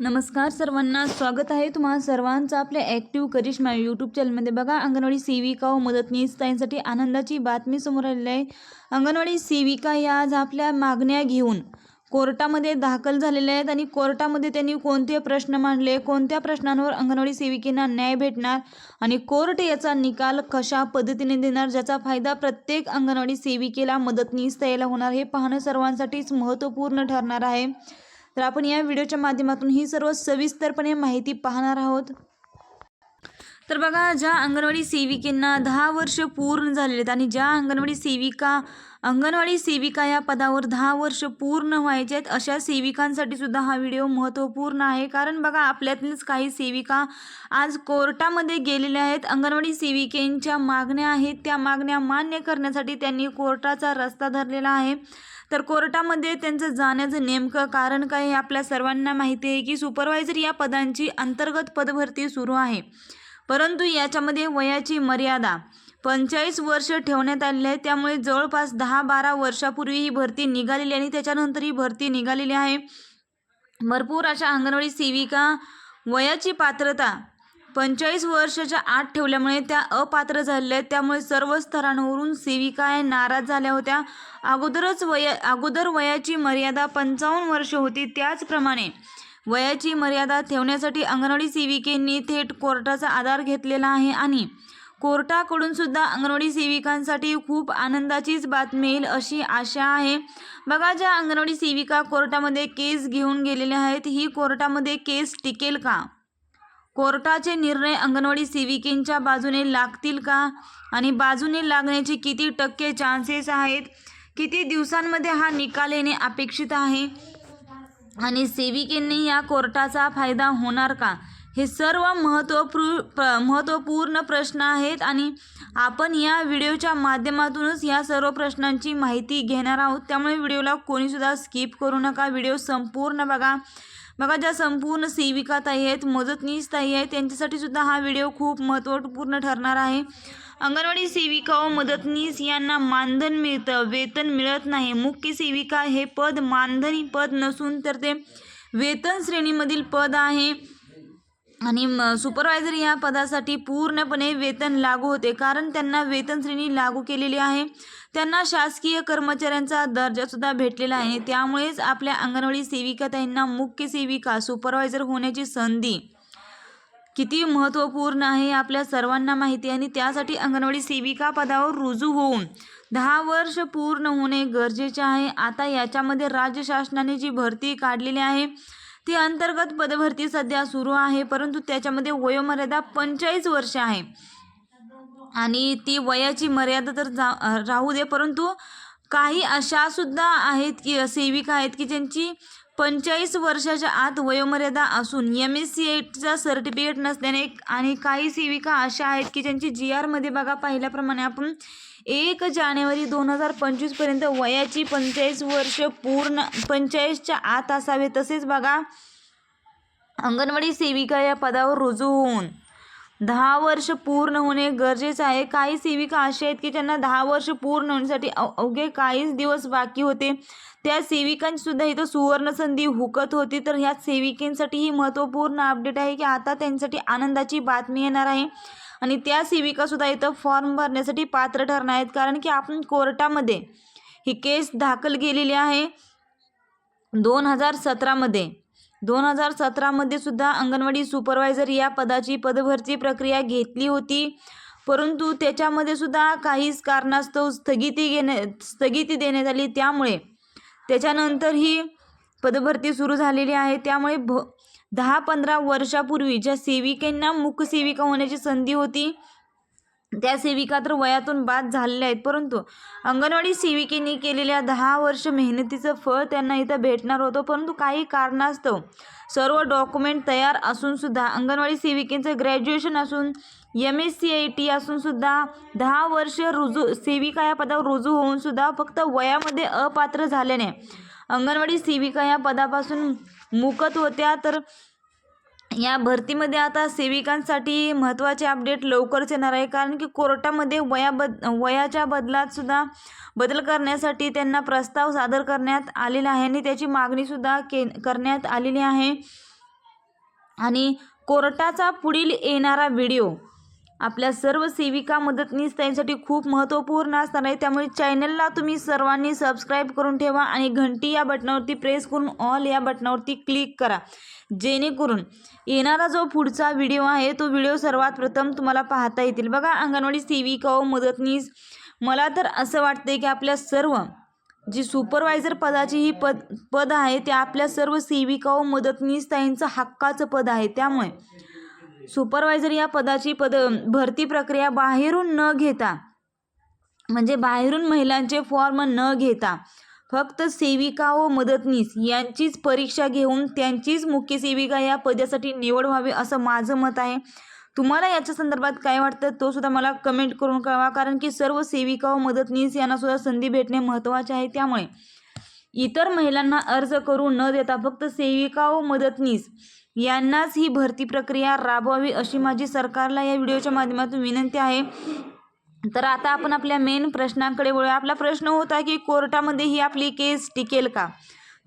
नमस्कार सर्वांना स्वागत आहे तुम्हा सर्वांचं आपल्या ॲक्टिव्ह करिश्मा यूट्यूब चॅनलमध्ये बघा अंगणवाडी सेविका व मदतनीस ताईंसाठी आनंदाची बातमी समोर आलेली आहे. अंगणवाडी सेविका या आज आपल्या मागण्या घेऊन कोर्टामध्ये दाखल झालेल्या आहेत आणि कोर्टामध्ये त्यांनी कोणते प्रश्न मांडले कोणत्या प्रश्नांवर अंगणवाडी सेविकेंना न्याय भेटणार आणि कोर्ट याचा निकाल कशा पद्धतीने देणार ज्याचा फायदा प्रत्येक अंगणवाडी सेविकेला मदतनीस ताईला होणार हे पाहणं सर्वांसाठीच महत्त्वपूर्ण ठरणार आहे. तर आपण या व्हिडिओच्या माध्यमातून ही सर्व सविस्तरपणे माहिती पाहणार आहोत. तर बघा ज्या अंगणवाडी सेविकेंना दहा वर्ष पूर्ण झालेले आहेत आणि ज्या अंगणवाडी सेविका अंगणवाडी सेविका या पदावर दहा वर्ष पूर्ण व्हायचे आहेत अशा सेविकांसाठी सुद्धा हा व्हिडिओ महत्त्वपूर्ण आहे. कारण बघा आपल्यातलीच काही सेविका आज कोर्टामध्ये गेलेल्या आहेत. अंगणवाडी सेविकेंच्या मागण्या आहेत. त्या मागण्या मान्य करण्यासाठी त्यांनी कोर्टाचा रस्ता धरलेला आहे. तर कोर्टामध्ये त्यांचं जाण्याचं नेमकं कारण काय हे आपल्या सर्वांना माहिती आहे की सुपरवायझर या पदांची अंतर्गत पदभरती सुरू आहे. परंतु याच्यामध्ये वयाची मर्यादा पंचेचाळीस वर्ष ठेवण्यात आलेली आहे. त्यामुळे जवळपास दहा बारा वर्षापूर्वी ही भरती निघालेली आणि त्याच्यानंतर ही भरती निघालेली आहे. भरपूर अशा अंगणवाडी सेविका वयाची पात्रता पंचेचाळीस वर्षाच्या आत ठेवल्यामुळे त्या अपात्र झालेल्या आहेत. त्यामुळे सर्व स्तरांवरून सेविका या नाराज झाल्या होत्या. अगोदरच वया अगोदर वयाची मर्यादा पंचावन्न वर्ष होती. त्याचप्रमाणे वयाची मर्यादा ठेवण्यासाठी अंगणवाडी सेविकेंनी थेट कोर्टाचा आधार घेतलेला आहे आणि कोर्टाकडून सुद्धा अंगणवाडी सेविकांसाठी खूप आनंदाचीच बातमी येईल अशी आशा आहे. बघा ज्या अंगणवाडी सेविका कोर्टामध्ये केस घेऊन गेलेल्या आहेत ही कोर्टामध्ये केस टिकेल का? कोर्टाचे निर्णय अंगणवाडी सेविकेंच्या बाजूने लागतील का? आणि बाजूने लागण्याचे किती टक्के चान्सेस आहेत? किती दिवसांमध्ये हा निकाल येणे अपेक्षित आहे? आणि सेविकेंनी या कोर्टाचा फायदा होणार का? हे सर्व महत्त्वपूर प्र महत्त्वपूर्ण प्रश्न आहेत आणि आपण या व्हिडिओच्या माध्यमातूनच या सर्व प्रश्नांची माहिती घेणार आहोत. त्यामुळे व्हिडिओला कोणीसुद्धा स्किप करू नका. व्हिडिओ संपूर्ण बघा. बघा ज्या संपूर्ण सेविका ताई आहेत मदतनीस ताई आहेत त्यांच्यासाठी सुद्धा हा व्हिडिओ खूप महत्त्वपूर्ण ठरणार आहे. अंगणवाडी सेविका व मदतनीस यांना मानधन मिळतं वेतन मिळत नाही. मुख्य सेविका हे पद मानधनी पद नसून तर ते वेतन श्रेणीमधील पद आहे. आणि म सुपरवायझर या पदासाठी पूर्णपणे वेतन लागू होते. कारण त्यांना वेतन श्रेणी लागू केलेली आहे. त्यांना शासकीय कर्मचाऱ्यांचा दर्जासुद्धा भेटलेला आहे. त्यामुळेच आपल्या अंगणवाडी सेविका त्यांना मुख्य सेविका सुपरवायझर होण्याची संधी किती महत्त्वपूर्ण आहे आपल्या सर्वांना माहिती आणि त्यासाठी अंगणवाडी सेविका पदावर रुजू होऊन दहा वर्ष पूर्ण होणे गरजेचे आहे. आता याच्यामध्ये राज्य शासनाने जी भरती काढलेली आहे ती अंतर्गत पदभरती सध्या सुरू आहे परंतु त्याच्यामध्ये वयोमर्यादा पंचेचाळीस वर्ष आहे. आणि ती वयाची मर्यादा तर जा राहू दे परंतु काही अशा सुद्धा आहेत की सेविका आहेत की ज्यांची पंचेचाळीस वर्षाच्या आत वयोमर्यादा असून एम एस सी एटचा सर्टिफिकेट नसल्याने आणि काही सेविका अशा आहेत की ज्यांची जी आरमध्ये बघा पाहिल्याप्रमाणे आपण एक जानेवारी दोन हजार पंचवीसपर्यंत वयाची पंचेचाळीस वर्ष पूर्ण पंचेचाळीसच्या आत असावे तसेच बघा अंगणवाडी सेविका या पदावर रुजू होऊन दहा वर्ष पूर्ण होणे गरजेचं आहे. काही सेविका असे आहेत की ज्यांना दहा वर्ष पूर्ण होण्यासाठी अवघे काहीच दिवस बाकी होते. त्या सेविकांचीसुद्धा इथं सुवर्णसंधी हुकत होती. तर ह्या सेविकेंसाठी ही महत्त्वपूर्ण अपडेट आहे की आता त्यांच्यासाठी आनंदाची बातमी येणार आहे. आणि त्या सेविकासुद्धा इथं फॉर्म भरण्यासाठी पात्र ठरणार आहेत. कारण की आपण कोर्टामध्ये ही केस दाखल केलेली आहे. दोन हजार सतरामध्ये. दोन हजार सतरामध्ये सुद्धा अंगणवाडी सुपरवायझर या पदाची पदभरती प्रक्रिया घेतली होती. परंतु त्याच्यामध्ये सुद्धा काहीच कारणास्तव स्थगिती घेणे स्थगिती देण्यात आली. त्यामुळे त्याच्यानंतर ही पदभरती सुरू झालेली आहे. त्यामुळे भ दहा पंधरा वर्षापूर्वी ज्या सेविकांना मुख्य सेविका होण्याची संधी होती त्या सेविका तर वयातून बाद झालेल्या आहेत परंतु अंगणवाडी सेविकेने केलेल्या दहा वर्ष मेहनतीचं फळ त्यांना इथं भेटणार होतं परंतु काही कारणास्तव सर्व डॉक्युमेंट तयार असूनसुद्धा अंगणवाडी सेविकेचं ग्रॅज्युएशन असून M S C I T असूनसुद्धा दहा वर्ष रुजू सेविका या पदावर रुजू होऊनसुद्धा फक्त वयामध्ये अपात्र झाल्याने अंगणवाडी सेविका या पदापासून मुकत होत्या तर या भरतीमध्ये आता सेविकांसाठी महत्त्वाचे अपडेट लवकरच येणार आहे कारण की कोर्टामध्ये वयाबद वयाच्या बदलात सुद्धा बदल करण्यासाठी त्यांना प्रस्ताव सादर करण्यात आलेला आहे आणि त्याची मागणीसुद्धा के करण्यात आलेली आहे. आणि कोर्टाचा पुढील येणारा व्हिडिओ आपल्या सर्व सेविका मदतनीस त्यांसाठी खूप महत्त्वपूर्ण असणार आहे. त्यामुळे चॅनलला तुम्ही सर्वांनी सबस्क्राईब करून ठेवा आणि घंटी या बटनावरती प्रेस करून ऑल या बटनावरती क्लिक करा. जेणेकरून येणारा जो पुढचा व्हिडिओ आहे तो व्हिडिओ सर्वात प्रथम तुम्हाला पाहता येतील. बघा अंगणवाडी सेविका व मदतनीस. मला तर असं वाटतंय की आपल्या सर्व जी सुपरवायझर पदाची ही पद पद आहे ते आपल्या सर्व सेविका व मदतनीस त्यांचं हक्काचं पद आहे. त्यामुळे सुपरवायझर या पदाची पद भरती प्रक्रिया बाहेरून न घेता म्हणजे बाहेरून महिलांचे फॉर्म न घेता फक्त सेविका व मदतनीस यांचीच परीक्षा घेऊन त्यांचीच मुख्य सेविका या पदासाठी निवड व्हावी असं माझं मत आहे. तुम्हाला याच्या संदर्भात काय वाटतं तो सुद्धा मला कमेंट करून कळवा कारण की सर्व सेविका व मदतनीस यांना सुद्धा संधी भेटणे महत्त्वाचे आहे. त्यामुळे इतर महिलांना अर्ज करू न देता फक्त सेविका व मदतनीस यांनाच ही भरती प्रक्रिया राबवावी अशी माझी सरकारला या व्हिडिओच्या माध्यमातून विनंती आहे. तर आता आपण आपल्या मेन प्रश्नांकडे वळूया. आपला प्रश्न होता की कोर्टामध्ये ही आपली केस टिकेल का?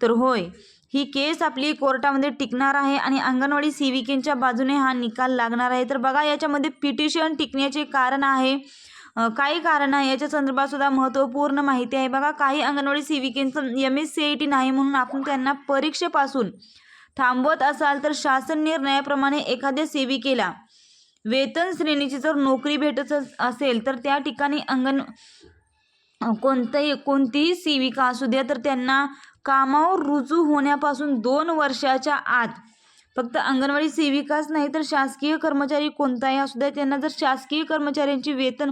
तर होय ही केस आपली कोर्टामध्ये टिकणार आहे आणि अंगणवाडी सेविकेंच्या बाजूने हा निकाल लागणार आहे. तर बघा याच्यामध्ये पिटिशन टिकण्याचे कारण आहे. काही कारण आहे याच्या संदर्भात सुद्धा महत्त्वपूर्ण माहिती आहे. बघा काही anganwadi सेविकेंचं M S C I T नाही म्हणून आपण त्यांना परीक्षेपासून थांबवत असाल तर शासन निर्णयाप्रमाणे एखाद्या सेविकेला वेतन श्रेणीची जर नोकरी भेटत असेल तर त्या ठिकाणी अंगण कोणतंही कोणतीही सेविका असू द्या तर त्यांना कामावर रुजू होण्यापासून दोन वर्षाच्या आत फक्त अंगणवाडी सेविकाच नाही तर शासकीय कर्मचारी कोणताही असू द्या त्यांना जर शासकीय कर्मचाऱ्यांची वेतन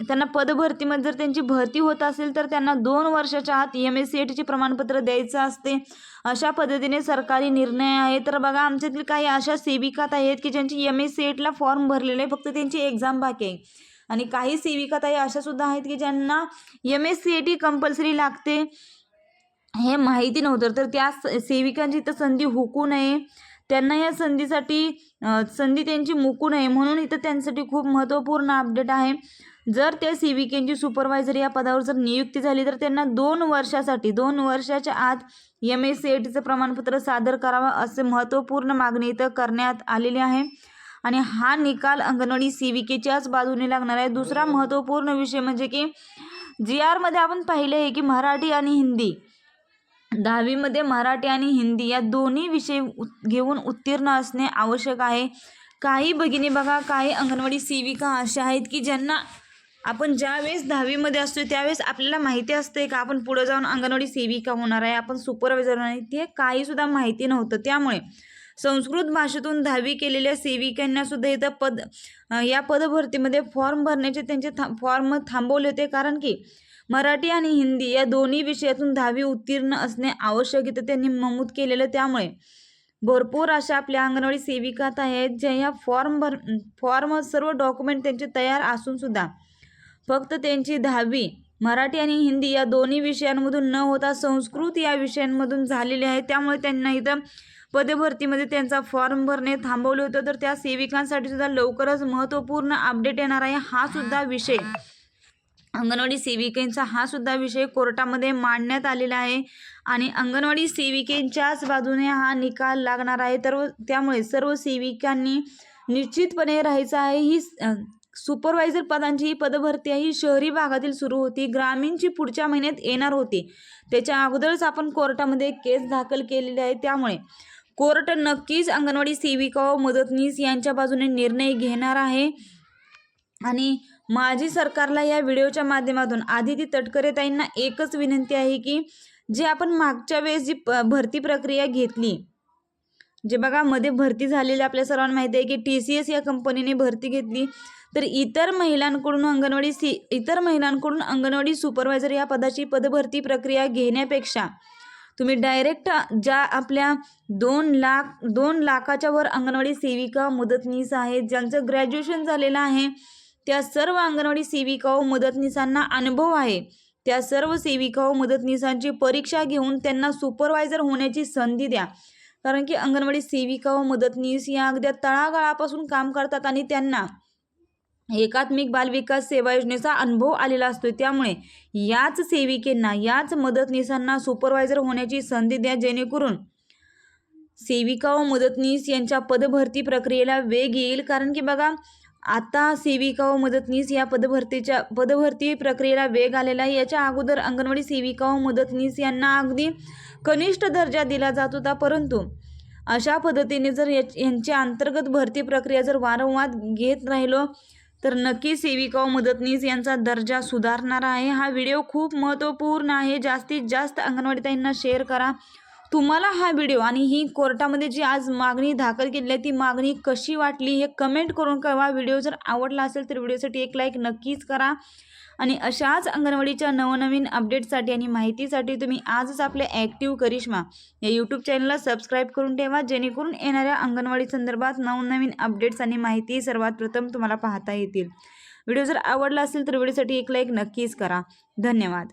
त्यांना पदभरतीमध्ये जर त्यांची भरती होत असेल तर त्यांना दोन वर्षाच्या आत एम एस सी टीचे प्रमाणपत्र द्यायचं असते. अशा पद्धतीने सरकारी निर्णय आहे. तर बघा आमच्यातील काही अशा सेविकात आहेत की ज्यांची एम एस सी एटला फॉर्म भरलेले आहे फक्त त्यांची एक्झाम बाकी आहे. आणि काही सेविका ताई अशा सुद्धा आहेत की ज्यांना M S C A T compulsory लागते. हे माहिती नव्हतं. तर त्या स- सेविकांची इथं संधी हुकू नये. त्यांना या संधीसाठी संधी त्यांची मुकू नये. म्हणून इथं त्यांच्यासाठी खूप महत्त्वपूर्ण अपडेट आहे. जर त्या सेविकेंची सुपरवायझर या पदावर जर नियुक्ती झाली तर त्यांना दोन वर्षासाठी दोन वर्षाच्या आत एम एस सी ए टीचं प्रमाणपत्र सादर करावं असे महत्त्वपूर्ण मागणी इथं करण्यात आलेली आहे. आणि हा निकाल अंगणवाडी सेविकेच्याच बाजूने लागणार आहे. दुसरा महत्त्वपूर्ण विषय म्हणजे की जी आरमध्ये आपण पाहिले आहे की मराठी आणि हिंदी दहावीमध्ये मराठी आणि हिंदी या दोन्ही विषय उ घेऊन उत्तीर्ण असणे आवश्यक आहे. काही भगिनी बघा काही अंगणवाडी सेविका अशा आहेत की ज्यांना आपण ज्यावेळेस दहावीमध्ये असतो त्यावेळेस आपल्याला माहिती असते का आपण पुढे जाऊन अंगणवाडी सेविका होणार आहे आपण सुपरवायझर होणार आहे ते काहीसुद्धा माहिती नव्हतं. त्यामुळे संस्कृत भाषेतून दहावी केलेल्या सेविकांनासुद्धा इथं पद या पदभरतीमध्ये फॉर्म भरण्याचे त्यांचे था फॉर्म थांबवले होते. कारण की मराठी आणि हिंदी या दोन्ही विषयातून दहावी उत्तीर्ण असणे आवश्यक इथं त्यांनी नमूद केलेलं त्यामुळे भरपूर अशा आपल्या अंगणवाडी सेविकात आहेत ज्या ह्या फॉर्म भर फॉर्म सर्व डॉक्युमेंट त्यांचे तयार असूनसुद्धा फक्त त्यांची दहावी मराठी आणि हिंदी या दोन्ही विषयांमधून न होता संस्कृत या विषयांमधून झालेले आहे. त्यामुळे त्यांना इथं पदभरतीमध्ये त्यांचा फॉर्म भरणे थांबवलं होतं. तर त्या सेविकांसाठी सुद्धा लवकरच महत्त्वपूर्ण अपडेट येणार आहे. हा सुद्धा विषय अंगणवाडी सेविकेंचा हा सुद्धा विषय कोर्टामध्ये मांडण्यात आलेला आहे. आणि अंगणवाडी सेविकेंच्याच बाजूने हा निकाल लागणार आहे. तर त्यामुळे सर्व सेविकांनी निश्चितपणे राहायचं आहे. ही सुपरवायझर पदांची ही पदभरती ही शहरी भागातील सुरू होती. ग्रामीणची पुढच्या महिन्यात येणार होती. त्याच्या अगोदरच आपण कोर्टामध्ये केस दाखल केलेली आहे. त्यामुळे कोर्ट नक्कीच अंगणवाडी सेविका व मदतनीस यांच्या बाजूने निर्णय घेणार आहे. आणि माझी सरकारला या व्हिडिओच्या माध्यमातून आदिती तटकरे ताईंना एकच विनंती आहे की जे आपण मागच्या वेळेस जी प भरती प्रक्रिया घेतली जे बघा मध्ये भरती झालेली आपल्या सर्वांना माहिती आहे की टी सी एस या कंपनीने भरती घेतली. तर इतर महिलांकडून अंगणवाडी सी इतर महिलांकडून अंगणवाडी सुपरवायझर या पदाची पदभरती प्रक्रिया घेण्यापेक्षा तुम्ही डायरेक्ट ज्या आपल्या दोन लाख दोन लाखाच्या वर अंगणवाडी सेविका मदतनीस आहेत ज्यांचं ग्रॅज्युएशन झालेलं आहे त्या सर्व अंगणवाडी सेविका व मदतनीसांना अनुभव आहे. त्या सर्व सेविका व मदतनीसांची परीक्षा घेऊन त्यांना सुपरवायझर होण्याची संधी द्या. कारण की अंगणवाडी सेविका व मदतनीस या अगद्या तळागाळापासून काम करतात आणि त्यांना एकात्मिक बालविकास सेवा योजनेचा अनुभव आलेला असतो. त्यामुळे याच सेविकेंना याच मदतनीसांना सुपरवायझर होण्याची संधी द्या जेणेकरून सेविका व मदतनीस यांच्या पदभरती प्रक्रियेला वेग येईल. कारण की बघा आता सेविका व मदतनीस या पदभरतीच्या पदभरती प्रक्रियेला वेग आलेला आहे. याच्या अगोदर अंगणवाडी सेविका व मदतनीस यांना अगदी कनिष्ठ दर्जा दिला जात होता. परंतु अशा पद्धतीने जर या यांच्या अंतर्गत भरती प्रक्रिया जर वारंवार घेत राहिलो तर नक्की सेविका व मदतनीस यांचा दर्जा सुधारणार आहे. हा व्हिडिओ खूप महत्त्वपूर्ण आहे. जास्तीत जास्त अंगणवाडीताईंना शेअर करा. तुम्हाला हा व्हिडिओ आणि ही कोर्टामध्ये जी आज मागणी दाखल केली आहे ती मागणी कशी वाटली हे कमेंट करून कळवा. व्हिडिओ जर आवडला असेल तर व्हिडिओसाठी एक लाईक नक्कीच करा. आणि अशाच अंगणवाडीच्या नवनवीन अपडेटसाठी आणि माहितीसाठी तुम्ही आजच आपले ॲक्टिव्ह करिश्मा या यूट्यूब चॅनलला सबस्क्राईब करून ठेवा. जेणेकरून येणाऱ्या अंगणवाडी संदर्भात नवनवीन अपडेट्स आणि माहिती सर्वात प्रथम तुम्हाला पाहता येतील. व्हिडिओ जर आवडला असेल तर व्हिडिओसाठी एक लाईक नक्कीच करा. धन्यवाद.